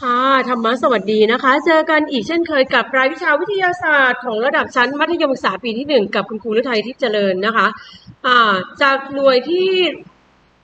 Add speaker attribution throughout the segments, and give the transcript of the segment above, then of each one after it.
Speaker 1: ค่ะธรรมะสวัสดีนะคะ เจอกันอีกเช่นเคยกับรายวิชาวิทยาศาสตร์ของระดับชั้นมัธยมศึกษาปีที่หนึ่งกับคุณครูฤทัยทิพย์เจริญนะคะอ่าจากหน่วยที่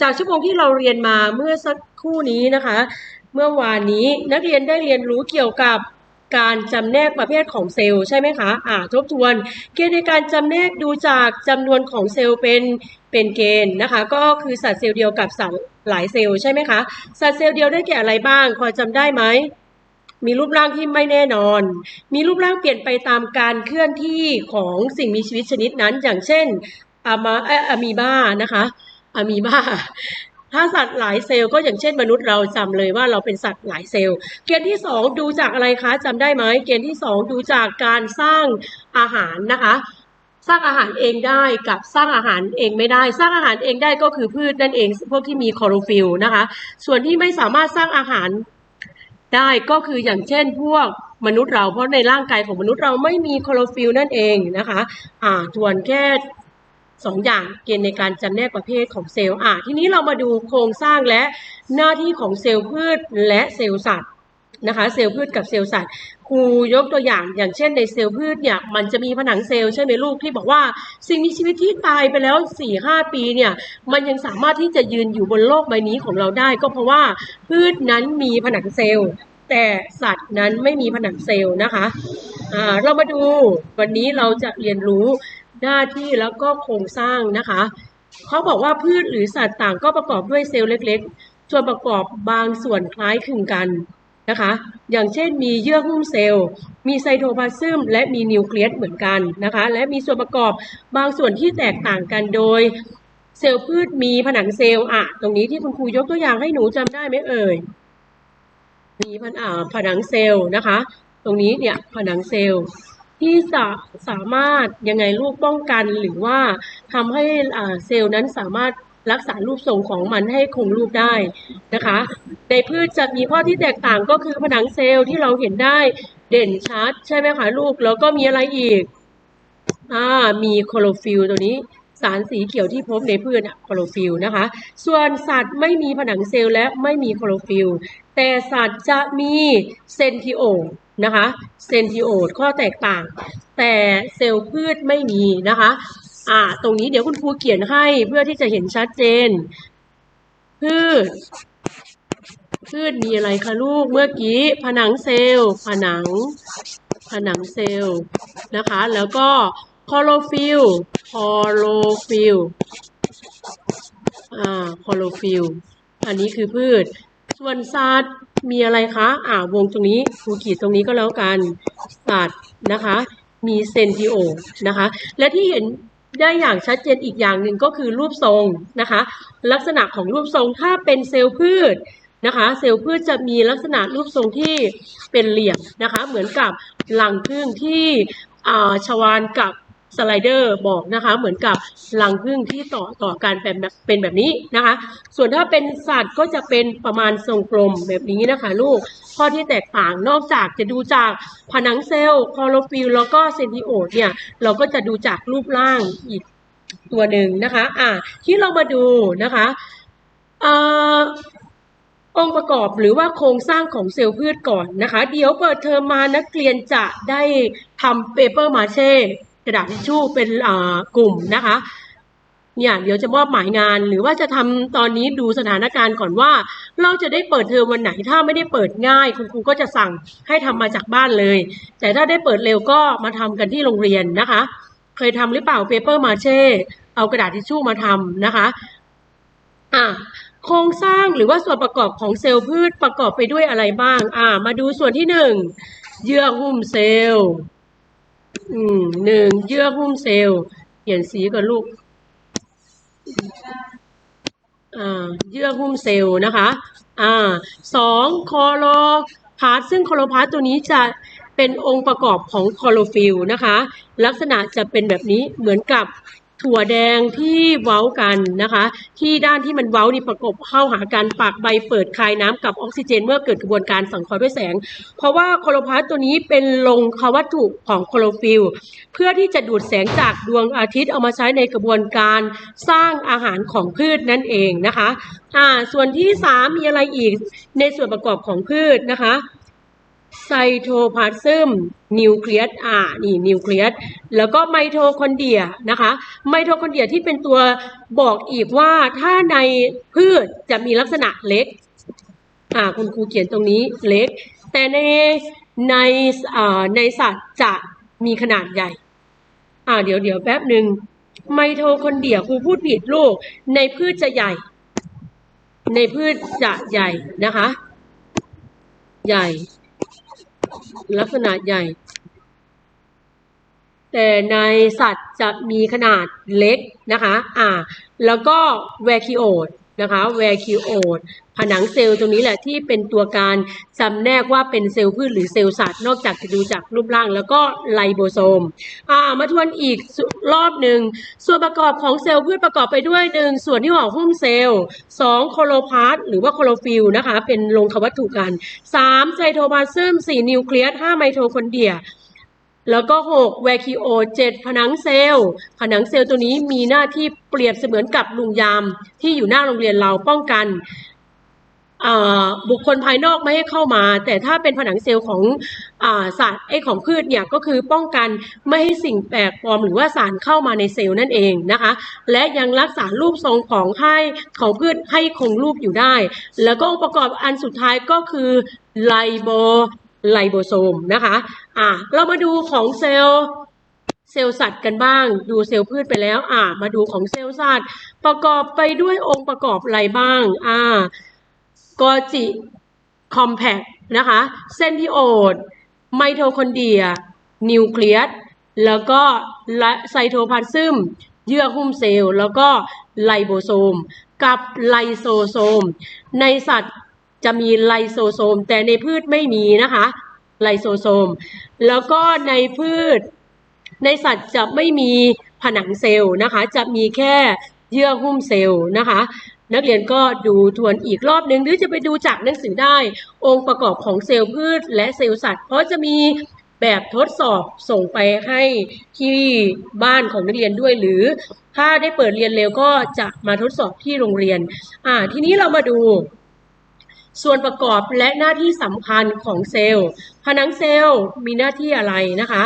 Speaker 1: จากชั่วโมงที่เราเรียนมาเมื่อสักครู่นี้นะคะ เมื่อวานนี้นักเรียนได้เรียนรู้เกี่ยวกับการจำแนกประเภทของเซลล์ใช่ไหมคะ อ่าทบทวน เกณฑ์ในการจำแนกดูจากจำนวนของเซลล์เป็น เป็นเกณฑ์นะคะ ก็คือสัดเซลล์เดียวกับสัตว์หลายเซลล์ใช่ไหมคะสัดเซลล์เดียวได้แก่อะไรบ้าง พอจำได้ไหมมีรูปร่างที่ไม่แน่นอน มีรูปร่างเปลี่ยนไปตามการเคลื่อนที่ของสิ่งมีชีวิตชนิดนั้น อย่างเช่นอะมาเออะมีบ้านะคะอะมีบ้า ถ้าสัตว์หลายเซลล์ก็อย่างเช่นมนุษย์เราจำเลยว่าเราเป็นสัตว์หลายเซลล์ เกณฑ์ที่สองดูจากอะไรคะจำได้ไหม เกณฑ์ที่สองดูจากการสร้างอาหารนะคะ สร้างอาหารเองได้กับสร้างอาหารเองไม่ได้ สร้างอาหารเองได้ก็คือพืชนั่นเองพวกที่มีคลอโรฟิลนะคะ ส่วนที่ไม่สามารถสร้างอาหารได้ก็คืออย่างเช่นพวกมนุษย์เราเพราะในร่างกายของมนุษย์เราไม่มีคลอโรฟิลนั่นเองนะคะอ่าทวนแค่สองอย่างเกณฑ์ในการจำแนกประเภทของเซลล์อ่าทีนี้เรามาดูโครงสร้างและหน้าที่ของเซลล์พืชและเซลล์สัตว์ นะคะเซลล์พืชกับเซลล์สัตว์ครูยกตัวอย่างอย่างเช่นในเซลล์พืชเนี่ยมันจะมีผนังเซลล์ใช่ไหมลูกที่บอกว่า สิ่งมีชีวิตที่ตายไปแล้ว4ี่ห้าปีเนี่ยมันยังสามารถที่จะยืนอยู่บนโลกใบนี้ของเราได้ ก็เพราะว่าพืชนั้นมีผนังเซลล์ แต่สัตว์นั้นไม่มีผนังเซลล์นะคะอ่าเรามาดูวันนี้เราจะเรียนรู้หน้าที่แล้วก็โครงสร้างนะคะเขาบอกว่าพืชหรือสัตว์ต่างก็ประกอบด้วยเซลล์เล็ก ๆ ส่วนประกอบบางส่วนคล้ายคลึงกัน นะคะ อย่างเช่นมีเยื่อหุ้มเซลล์ มีไซโทพลาซึมและมีนิวเคลียสเหมือนกันนะคะ และมีส่วนประกอบบางส่วนที่แตกต่างกันโดยเซลล์พืชมีผนังเซลล์อะตรงนี้ที่คุณครูยกตัวอย่างให้หนูจำได้ไหมเอ่ย มีผนอ่าผนังเซลล์นะคะ ตรงนี้เนี่ยผนังเซลล์ที่สาสามารถยังไงรูปป้องกันหรือว่าทำให้เซลล์นั้นสามารถ รักษารูปทรงของมันให้คงรูปได้นะคะ ในพืชจะมีข้อที่แตกต่างก็คือผนังเซลล์ที่เราเห็นได้เด่นชัด ใช่ไหมคะลูก แล้วก็มีอะไรอีกอ่ามีโคลอฟิลตัวนี้สารสีเขียวที่พบในพืชอะโคลอฟิลนะคะ ส่วนสัตว์ไม่มีผนังเซลล์และไม่มีโคลอฟิลแต่สัตว์จะมีเซนทิโอดนะคะ เซนทิโอดข้อแตกต่าง แต่เซลล์พืชไม่มีนะคะ อ่า ตรงนี้เดี๋ยวคุณครูเขียนให้เพื่อที่จะเห็นชัดเจน พืช พืชมีอะไรคะลูก เมื่อกี้ ผนังเซลล์ ผนัง ผนังเซลล์นะคะ แล้วก็คลอโรฟิลคลอโรฟิลอ่าคลอโรฟิลอันนี้คือพืช ส่วนสัตว์มีอะไรคะ อ่าวงตรงนี้ครูขีดตรงนี้ก็แล้วกัน สัตว์นะคะ มีเซนทิโอ นะคะ และที่เห็น ได้อย่างชัดเจนอีกอย่างหนึ่งก็คือรูปทรงนะคะ ลักษณะของรูปทรงถ้าเป็นเซลล์พืชนะคะ เซลล์พืชจะมีลักษณะรูปทรงที่เป็นเหลี่ยมนะคะ เหมือนกับหลังพึ่งที่อ่าชวานกับ สไลเดอร์บอกนะคะเหมือนกับรังผึ้งที่ต่อต่อกันเป็นแบบเป็นแบบนี้นะคะ ส่วนถ้าเป็นสัตว์ก็จะเป็นประมาณทรงกลมแบบนี้นะคะลูกข้อที่แตกต่างนอกจากจะดูจากผนังเซลล์คลอโรฟิลแล้วก็เซนทิโอดเนี่ยเราก็จะดูจากรูปร่างอีกตัวหนึ่งนะคะอ่าที่เรามาดูนะคะเอ่อองค์ประกอบหรือว่าโครงสร้างของเซลล์พืชก่อนนะคะ เดี๋ยวเปิดเทอมมานักเรียนจะได้ทำเปเปอร์มาเช่ ระดาษทิชชู่เป็นกลุ่มนะคะเนี่ยเดี๋ยวจะมอบหมายงานหรือว่าจะทำตอนนี้ดูสถานการณ์ก่อนว่า เราจะได้เปิดเทอมวันไหนถ้าไม่ได้เปิดง่าย คุณครูก็จะสั่งให้ทำมาจากบ้านเลย แต่ถ้าได้เปิดเร็วก็มาทำกันที่โรงเรียนนะคะ เคยทำหรือเปล่าเปเปอร์มาเช่เอากระดาษทิชชู่มาทำนะคะอะโครงสร้างหรือว่าส่วนประกอบของเซลล์พืชประกอบไปด้วยอะไรบ้าง อ่า มาดูส่วนที่หนึ่งเยื่อหุ้มเซลล์ อืมหนึ่งเยื่อหุ้มเซลล์เปลี่ยนสีก่อนลูกอ่าเยื่อหุ้มเซลล์นะคะอ่าสองคอโลพาสซึ่งคอโลพาสตัวนี้จะเป็นองค์ประกอบของคลอโรฟิลล์นะคะ ลักษณะจะเป็นแบบนี้เหมือนกับ ถั่วแดงที่เว้ากันนะคะ ที่ด้านที่มันเว้านี่ประกบเข้าหากันปากใบเปิดคายน้ำกับออกซิเจน เมื่อเกิดกระบวนการสังเคราะห์ด้วยแสง เพราะว่าโคโลพลาสต์ตัวนี้เป็นลงควัตถุของโคโลฟิลเพื่อที่จะดูดแสงจากดวงอาทิตย์เอามาใช้ในกระบวนการสร้างอาหารของพืชนั่นเองนะคะอ่าส่วนที่สามมีอะไรอีกในส่วนประกอบของพืชนะคะ ไซโทพลาซึมนิวเคลียสอ่านี่นิวเคลียสแล้วก็ไมโทคอนเดรียนะคะไมโทคอนเดรียที่เป็นตัวบอกอีกว่าถ้าในพืชจะมีลักษณะเล็กอ่าคุณครูเขียนตรงนี้เล็ก แต่ในในอ่าในสัตว์จะมีขนาดใหญ่อ่าเดี๋ยวเดี๋ยวแป๊บหนึ่งไมโทคอนเดรียครูพูดผิดลูก ในพืชจะใหญ่ ในพืชจะใหญ่นะคะ ใหญ่ ลักษณะใหญ่ แต่ในสัตว์จะมีขนาดเล็กนะคะ อ่า แล้วก็แวคิโอด นะคะแวร์คิโอดผนังเซลล์ตรงนี้แหละที่เป็นตัวการจำแนกว่าเป็นเซลล์พืชหรือเซลล์สัตว์นอกจากจะดูจากรูปร่างแล้วก็ไลโบโซมอ่ามาทวนอีกรอบหนึ่ง ส่วนประกอบของเซลล์พืชประกอบไปด้วยหนึ่งส่วนที่ห่อหุ้มเซลล์สองโคโลพาสหรือว่าโคโลฟิลนะคะเป็นลงควัตถุกันสามไซโทพลาซึมสี่นิวเคลียสห้าไมโทคอนเดรีย แล้วก็6แวคิโอ7ผนังเซลล์ ผนังเซลล์ตัวนี้มีหน้าที่เปรียบเสมือนกับลุงยาม ที่อยู่หน้าโรงเรียนเราป้องกันบุคคลภายนอกไม่ให้เข้ามา แต่ถ้าเป็นผนังเซลล์ของอาสัตว์ไอของพืชเนี่ยก็คือป้องกันไม่ให้สิ่งแปลกปลอมหรือว่าสารเข้ามาในเซลล์นั่นเองนะคะ และยังรักษารูปทรงของให้ของพืชให้คงรูปอยู่ได้ แล้วก็องค์ประกอบอันสุดท้ายก็คือไลโบ ไลโบโซมนะคะอ่าเรามาดูของเซลล์เซลล์สัตว์กันบ้าง ดูเซลล์พืชไปแล้ว อ่า มาดูของเซลล์สัตว์ ประกอบไปด้วยองค์ประกอบอะไรบ้าง อ่ากอจิคอมแพคนะคะเซนทิโอด ไมโทคอนเดรีย นิวเคลียส แล้วก็ไซโทพลาซึม เยื่อหุ้มเซลล์ แล้วก็ไลโบโซม กับไลโซโซม ในสัตว์ จะมีไลโซโซม แต่ในพืชไม่มีนะคะไลโซโซม แล้วก็ในพืช ในสัตว์จะไม่มีผนังเซลล์นะคะ จะมีแค่เยื่อหุ้มเซลล์นะคะ นักเรียนก็ดูทวนอีกรอบหนึ่งหรือจะไปดูจากหนังสือได้ องค์ประกอบของเซลล์พืช และเซลล์สัตว์ เพราะจะมีแบบทดสอบส่งไปให้ที่บ้านของนักเรียนด้วย หรือถ้าได้เปิดเรียนเร็วก็จะมาทดสอบที่โรงเรียน อ่า ทีนี้เรามาดู ส่วนประกอบและหน้าที่สำคัญของเซลล์ ผนังเซลล์มีหน้าที่อะไรนะคะ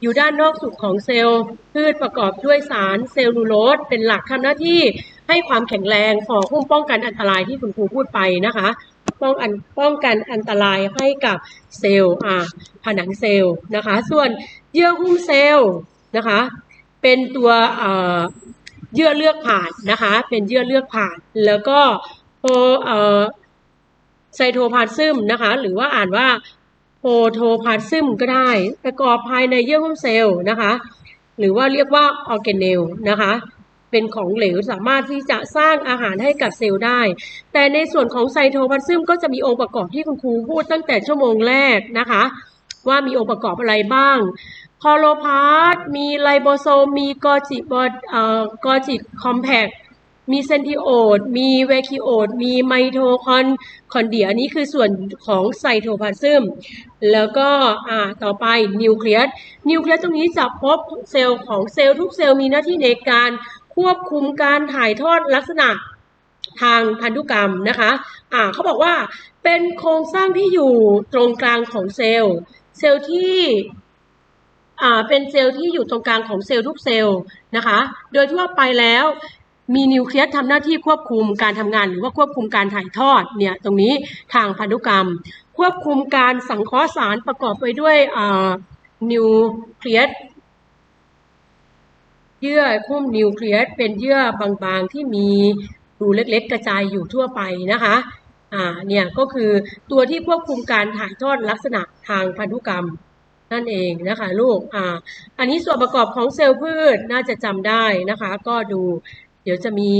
Speaker 1: อยู่ด้านนอกสุดของเซลล์ พืชประกอบด้วยสารเซลลูโลสเป็นหลักทำหน้าที่ให้ความแข็งแรงห่อหุ้มป้องกันอันตรายที่คุณครูพูดไปนะคะ ป้องกันป้องกันอันตรายให้กับเซลล์อ่าผนังเซลล์นะคะ ส่วนเยื่อหุ้มเซลล์นะคะ เป็นตัวเยื่อเลือกผ่านนะคะ เป็นเยื่อเลือกผ่าน แล้วก็โพเอ่อ ไซโทพลาซึมนะคะ หรือว่าอ่านว่าโพโทพลาซึมก็ได้ ประกอบภายในเยื่อหุ้มเซลล์นะคะ หรือว่าเรียกว่าออร์แกเนลนะคะ เป็นของเหลวสามารถที่จะสร้างอาหารให้กับเซลล์ได้ แต่ในส่วนของไซโทพลาซึมก็จะมีองค์ประกอบที่คุณครูพูดตั้งแต่ชั่วโมงแรกนะคะ ว่ามีองค์ประกอบอะไรบ้างคอโลพาสมีไลโบโซม มีกอจิบอดเอ่อกอจิคอมแพค มีเซนทิโอด มีเวคิโอด มีไมโทคอนคอนเดียอันนี้คือส่วนของไซโทพลาซึม แล้วก็อ่าต่อไปนิวเคลียส นิวเคลียสตรงนี้จะพบเซลล์ของเซลล์ทุกเซลล์มีหน้าที่ในการควบคุมการถ่ายทอดลักษณะทางพันธุกรรมนะคะ อ่าเขาบอกว่าเป็นโครงสร้างที่อยู่ตรงกลางของเซลล์ เซลล์ที่อ่าเป็นเซลล์ที่อยู่ตรงกลางของเซลล์ทุกเซลล์นะคะ โดยทั่วไปแล้ว มีนิวเคลียสทำหน้าที่ควบคุมการทำงาน หรือว่าควบคุมการถ่ายทอดเนี่ยตรงนี้ทางพันธุกรรม ควบคุมการสังเคราะห์สารประกอบไปด้วยนิวเคลียสเยื่อหุ้มนิวเคลียสเป็นเยื่อบางๆที่มีรูเล็กๆ กระจายอยู่ทั่วไปนะคะอ่าเนี่ยก็คือตัวที่ควบคุมการถ่ายทอดลักษณะทางพันธุกรรมนั่นเองนะคะลูกอ่าอันนี้ส่วนประกอบของเซลล์พืชน่าจะจำได้นะคะ ก็ดู เดี๋ยวจะมี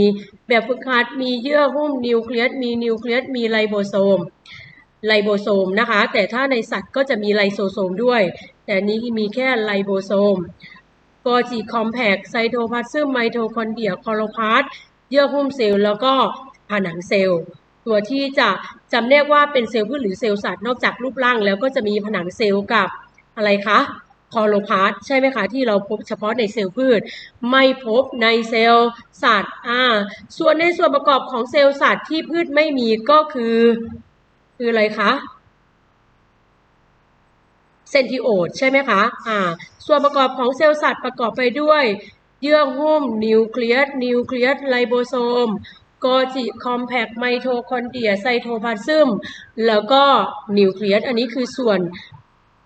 Speaker 1: แบบฝึกหัดมีเยื่อหุ้มนิวเคลียสมีนิวเคลียสมีไลโบโซมไลโบโซมนะคะ แต่ถ้าในสัตว์ก็จะมีไลโซโซมด้วย แต่นี้มีแค่ไลโบโซมกอจิคอมแพกไซโทพลาซึมไมโทคอนเดรียคลอโรพลาสเยื่อหุ้มเซลล์แล้วก็ผนังเซลล์ตัวที่จะจำแนกว่าเป็นเซลล์พืชหรือเซลล์สัตว์นอกจากรูปร่างแล้วก็จะมีผนังเซลล์กับอะไรคะ คลอโรพาสใช่ไหมคะที่เราพบเฉพาะในเซลล์พืช ไม่พบในเซลล์สัตว์อ่าส่วนในส่วนประกอบของเซลล์สัตว์ที่พืชไม่มีก็คือ คืออะไรคะเซนทิโอดใช่ไหมคะอ่าส่วนประกอบของเซลล์สัตว์ประกอบไปด้วย เยื่อหุ้มนิวเคลียสนิวเคลียสไลโบโซมกอจิคอมแพกไมโทคอนเดรียไซโทพลาซึมแล้วก็นิวเคลียสอันนี้คือส่วน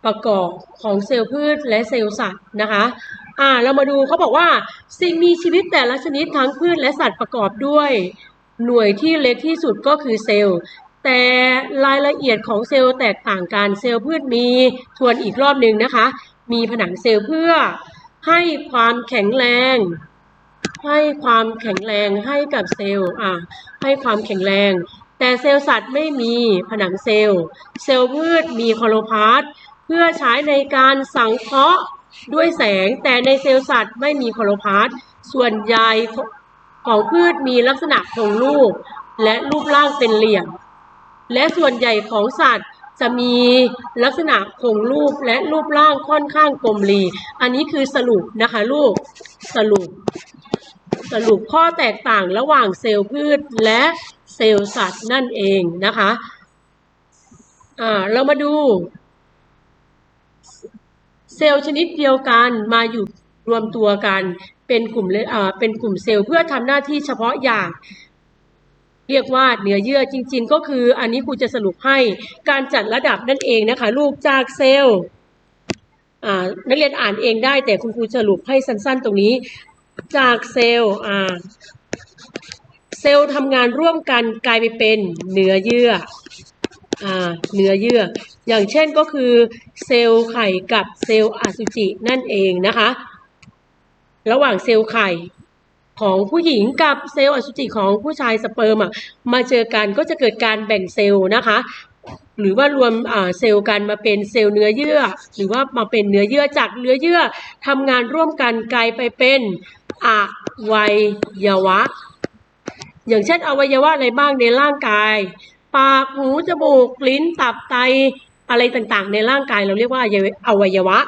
Speaker 1: ประกอบของเซลล์พืชและเซลล์สัตว์นะคะอ่าเรามาดูเขาบอกว่าสิ่งมีชีวิตแต่ละชนิดทั้งพืชและสัตว์ประกอบด้วย หน่วยที่เล็กที่สุดก็คือเซลล์ แต่รายละเอียดของเซลล์แตกต่างกันเซลล์พืชมีทวนอีกรอบหนึ่งนะคะ มีผนังเซลล์เพื่อให้ความแข็งแรง ให้ความแข็งแรงให้กับเซลล์อะให้ความแข็งแรง แต่เซลล์สัตว์ไม่มีผนังเซลล์ เซลล์พืชมีคลอโรพลาส เพื่อใช้ในการสังเคราะห์ด้วยแสง แต่ในเซลล์สัตว์ไม่มีคลอโรพลาสต์ส่วนใยของพืชมีลักษณะคงรูป และรูปร่างเป็นเหลี่ยม และส่วนใหญ่ของสัตว์จะมีลักษณะคงรูปและรูปร่างค่อนข้างกลมรี อันนี้คือสรุปนะคะลูก สรุป สรุปข้อแตกต่างระหว่างเซลล์พืชและเซลล์สัตว์นั่นเองนะคะ อ่า เรามาดู เซลล์ชนิดเดียวกันมาอยู่รวมตัวกัน เป็นกลุ่มเอ่าเป็นกลุ่มเซลล์เพื่อทำหน้าที่เฉพาะอย่าง เรียกว่าเนื้อเยื่อจริง ๆ ก็คืออันนี้ครูจะสรุปให้การจัดระดับนั่นเองนะคะลูกจากเซลล์นักเรียนอ่านเองได้แต่คุณครูสรุปให้สั้น ๆ ตรงนี้ จากเซลล์อ่าเซลล์ทำงานร่วมกันกลายไปเป็นเนื้อเยื่ออเนื้อเยื่อ อย่างเช่นก็คือเซลล์ไข่กับเซลล์อสุจินั่นเองนะคะ ระหว่างเซลล์ไข่ของผู้หญิงกับเซลล์อสุจิของผู้ชายสเปิร์มมาเจอกันก็จะเกิดการแบ่งเซลล์นะคะ หรือว่ารวมเซลล์กันมาเป็นเซลล์เนื้อเยื่อ หรือว่ามาเป็นเนื้อเยื่อจากเนื้อเยื่อทำงานร่วมกันกลายไปเป็นอวัยวะ อย่างเช่นอวัยวะอะไรบ้างในร่างกาย ปากหูจมูกลิ้นตับไต อะไรต่างๆ ในร่างกายเราเรียกว่าอวัยวะ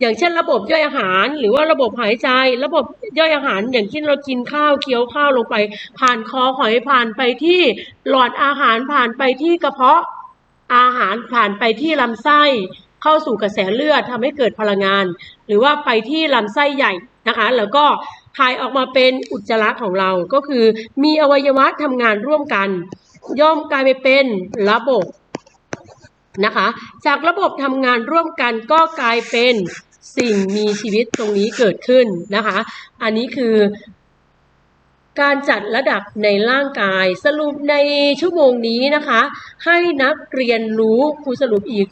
Speaker 1: อย่างเช่นระบบย่อยอาหาร หรือว่าระบบหายใจ ระบบย่อยอาหาร อย่างที่เรากินข้าวเคี้ยวข้าวลงไป ผ่านคอหอยผ่านไปที่หลอดอาหารผ่านไปที่กระเพาะอาหารผ่านไปที่ลำไส้เข้าสู่กระแสเลือดทำให้เกิดพลังงาน หรือว่าไปที่ลำไส้ใหญ่นะคะ แล้วก็ถ่ายออกมาเป็นอุจจาระของเราก็คือ มีอวัยวะทำงานร่วมกัน ย่อมกลายไปเป็นระบบ นะคะ จากระบบทำงานร่วมกันก็กลายเป็นสิ่งมีชีวิตตรงนี้เกิดขึ้นนะคะ อันนี้คือการจัดระดับในร่างกายสรุปในชั่วโมงนี้นะคะ ให้นักเรียนรู้ครูสรุปอีก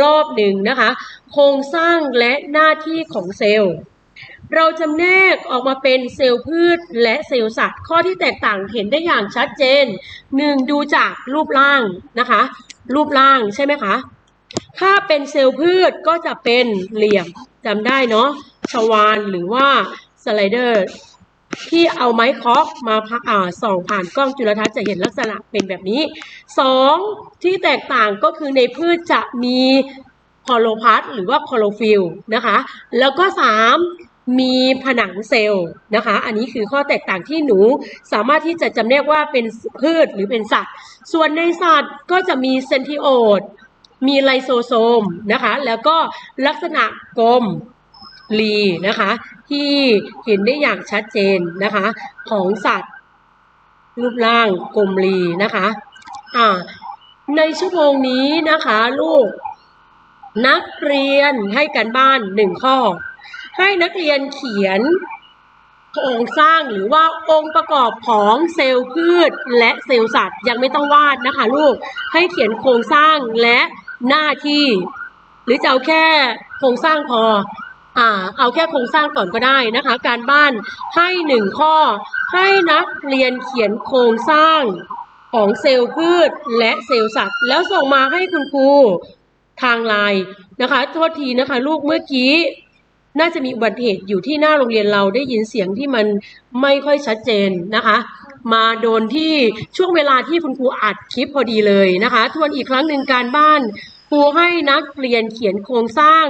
Speaker 1: รอบหนึ่งนะคะ โครงสร้างและหน้าที่ของเซลล์ เราจำแนกออกมาเป็นเซลล์พืชและเซลล์สัตว์ ข้อที่แตกต่างเห็นได้อย่างชัดเจนหนึ่งดูจากรูปร่างนะคะ รูปร่างใช่ไหมคะ ถ้าเป็นเซลล์พืชก็จะเป็นเหลี่ยมจำได้เนาะชวานหรือว่าสไลเดอร์ที่เอาไม้เคาะมาพักอ่าส่องผ่านกล้องจุลทรรศน์จะเห็นลักษณะเป็นแบบนี้สองที่แตกต่างก็คือในพืชจะมีคลอโรพลาสต์หรือว่าคลอโรฟิลนะคะ แล้วก็สา มีผนังเซลล์นะคะ อันนี้คือข้อแตกต่างที่หนูสามารถที่จะจำแนกว่าเป็นพืชหรือเป็นสัตว์ ส่วนในสัตว์ก็จะมีเซนทิโอด มีไลโซโซมนะคะ แล้วก็ลักษณะกลมรีนะคะ ที่เห็นได้อย่างชัดเจนนะคะ ของสัตว์ รูปร่างกลมรีนะคะอ่าในชั่วโมงนี้นะคะ ลูกนักเรียนให้กันบ้านหนึ่งข้อ ให้นักเรียนเขียนโครงสร้างหรือว่าองค์ประกอบของเซลล์พืช และเซลล์สัตว์ยังไม่ต้องวาดนะคะลูกให้เขียนโครงสร้างและหน้าที่ หรือจะเอาแค่โครงสร้างพออ่าเอาแค่โครงสร้างก่อนก็ได้นะคะ การบ้านให้หนึ่งข้อ ให้นักเรียนเขียนโครงสร้างของเซลล์พืชและเซลล์สัตว์ แล้วส่งมาให้คุณครูทางไลน์นะคะโทษทีนะคะ ลูกเมื่อกี้ น่าจะมีอุบัติเหตุอยู่ที่หน้าโรงเรียนเราได้ยินเสียงที่มันไม่ค่อยชัดเจนนะคะ มาโดนที่ช่วงเวลาที่คุณครูอัดคลิปพอดีเลยนะคะ ทวนอีกครั้งหนึ่งการบ้านครูให้นักเรียนเขียนโครงสร้าง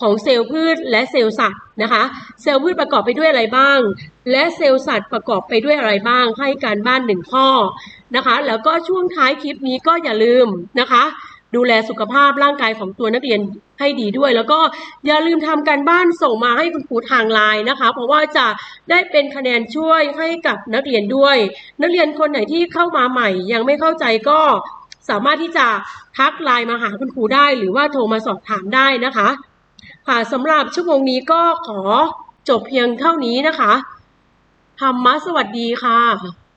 Speaker 1: ของเซลล์พืชและเซลล์สัตว์นะคะ เซลล์พืชประกอบไปด้วยอะไรบ้าง และเซลล์สัตว์ประกอบไปด้วยอะไรบ้าง ให้การบ้านหนึ่งข้อนะคะ แล้วก็ช่วงท้ายคลิปนี้ก็อย่าลืมนะคะ ดูแลสุขภาพร่างกายของตัวนักเรียนให้ดีด้วย แล้วก็อย่าลืมทำการบ้านส่งมาให้คุณครูทางไลน์นะคะ เพราะว่าจะได้เป็นคะแนนช่วยให้กับนักเรียนด้วย นักเรียนคนไหนที่เข้ามาใหม่ ยังไม่เข้าใจก็สามารถที่จะทักไลน์มาหาคุณครูได้ หรือว่าโทรมาสอบถามได้นะคะค่ะสำหรับชั่วโมงนี้ก็ขอจบเพียงเท่านี้นะคะธรรมะสวัสดีค่ะ